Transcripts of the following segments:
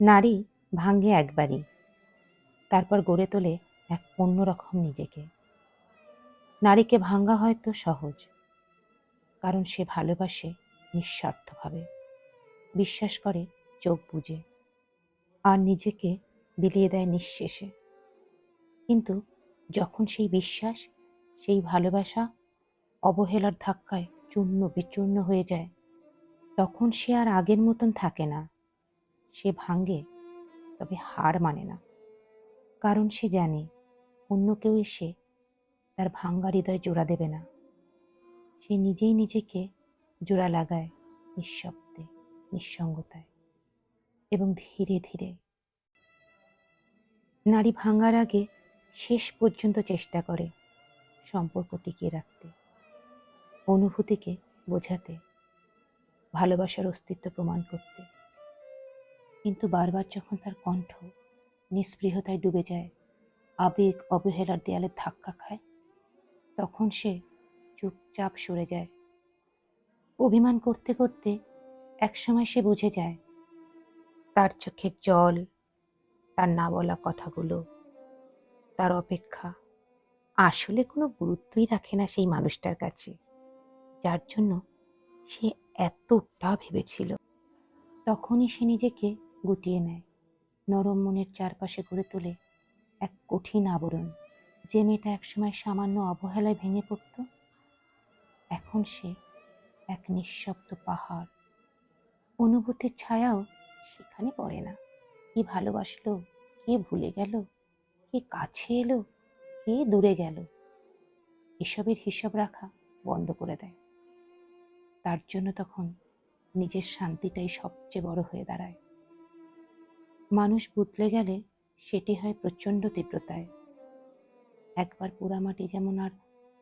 নারী ভাঙ্গে একবারই। তারপর গড়ে তোলে এক অন্যরকম নিজেকে। নারীকে ভাঙ্গা হয়তো সহজ, কারণ সে ভালোবাসে নিঃস্বার্থভাবে। বিশ্বাস করে, চোখ বুঝে আর নিজেকে বিলিয়ে দেয় নিঃশেষে। কিন্তু যখন সেই বিশ্বাস, সেই ভালোবাসা অবহেলার ধাক্কায় চূর্ণ বিচূর্ণ হয়ে যায়, তখন সে আর আগের মতন থাকে না। সে ভাঙ্গে তবে হার মানে না। কারণ সে জানে, অন্য কেউ এসে তার ভাঙ্গা হৃদয় জোড়া দেবে না। সে নিজেই নিজেকে জোড়া লাগায় নিঃশব্দে, নিঃসঙ্গতায় এবং ধীরে ধীরে। নারী ভাঙ্গার আগে শেষ পর্যন্ত চেষ্টা করে সম্পর্ক টিকিয়ে রাখতে, অনুভূতিকে বোঝাতে, ভালোবাসার অস্তিত্ব প্রমাণ করতে। কিন্তু বারবার যখন তার কণ্ঠ নিস্পৃহতায় ডুবে যায়, আবেগ অবহেলার দেয়ালে ধাক্কা খায়, তখন সে চুপচাপ সরে যায়। অভিমান করতে করতে একসময় সে বুঝে যায়, তার চোখের জল, তার না বলা কথাগুলো, তার অপেক্ষা আসলে কোনো গুরুত্বই রাখে না সেই মানুষটার কাছে, যার জন্য সে এতটা ভেবেছিল। তখনই সে নিজেকে গুটিয়ে নেয়। নরম মনের চারপাশে গড়ে তোলে এক কঠিন আবরণ। যে মেয়েটা একসময় সামান্য অবহেলায় ভেঙে পড়ত, এখন সে এক নিঃশব্দ পাহাড়। অনুভূতির ছায়াও সেখানে পড়ে না। কে ভালোবাসলো, কে ভুলে গেল, কে কাছে এলো, কে দূরে গেল, এসবের হিসাব রাখা বন্ধ করে দেয়। তার জন্য তখন নিজের শান্তিটাই সবচেয়ে বড় হয়ে দাঁড়ায়। মানুষ বুতলে গেলে সেটি হয় প্রচণ্ড তীব্রতায়। একবার পোড়ামাটি যেমন আর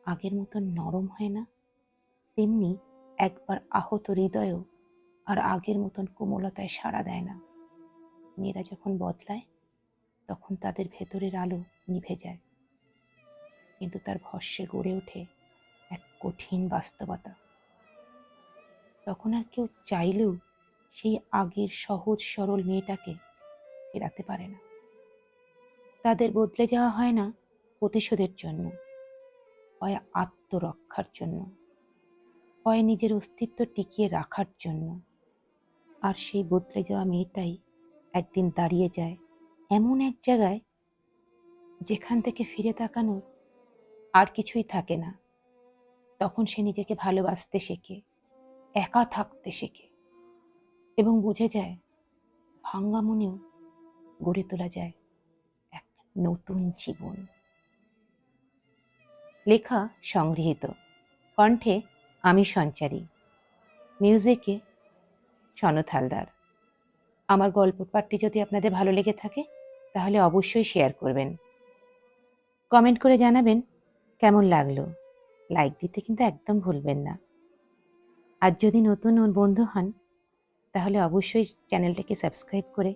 আগের মতন নরম হয় না, তেমনি একবার আহত হৃদয়ও আর আগের মতন কোমলতায় সাড়া দেয় না। মেয়েরা যখন বদলায়, তখন তাদের ভেতরের আলো নিভে যায়। কিন্তু তার ভস্যে গড়ে ওঠে এক কঠিন বাস্তবতা। তখন আর কেউ চাইলেও সেই আগের সহজ সরল মেয়েটাকে ফেরাতে পারে না। তাদের বদলে যাওয়া হয় না প্রতিশোধের জন্য, হয় আত্মরক্ষার জন্য, হয় নিজের অস্তিত্ব টিকিয়ে রাখার জন্য। আর সেই বদলে যাওয়া মেয়েটাই একদিন দাঁড়িয়ে যায় এমন এক জায়গায় যেখান থেকে ফিরে তাকানোর আর কিছুই থাকে না। তখন সে নিজেকে ভালোবাসতে শেখে, একা থাকতে শেখে এবং বুঝে যায় ভাঙ্গা মনেও গড়ে তোলা যায় এক নতুন জীবন। লেখা সংগৃহীত। কণ্ঠে আমি সঞ্চারী। মিউজিকে সনদ হালদার। আমার গল্প পাঠটি যদি আপনাদের ভালো লেগে থাকে, তাহলে অবশ্যই শেয়ার করবেন। কমেন্ট করে জানাবেন কেমন লাগল। লাইক দিতে কিন্তু একদম ভুলবেন না। আর যদি নতুন বন্ধু হন, তাহলে অবশ্যই চ্যানেলটাকে সাবস্ক্রাইব করে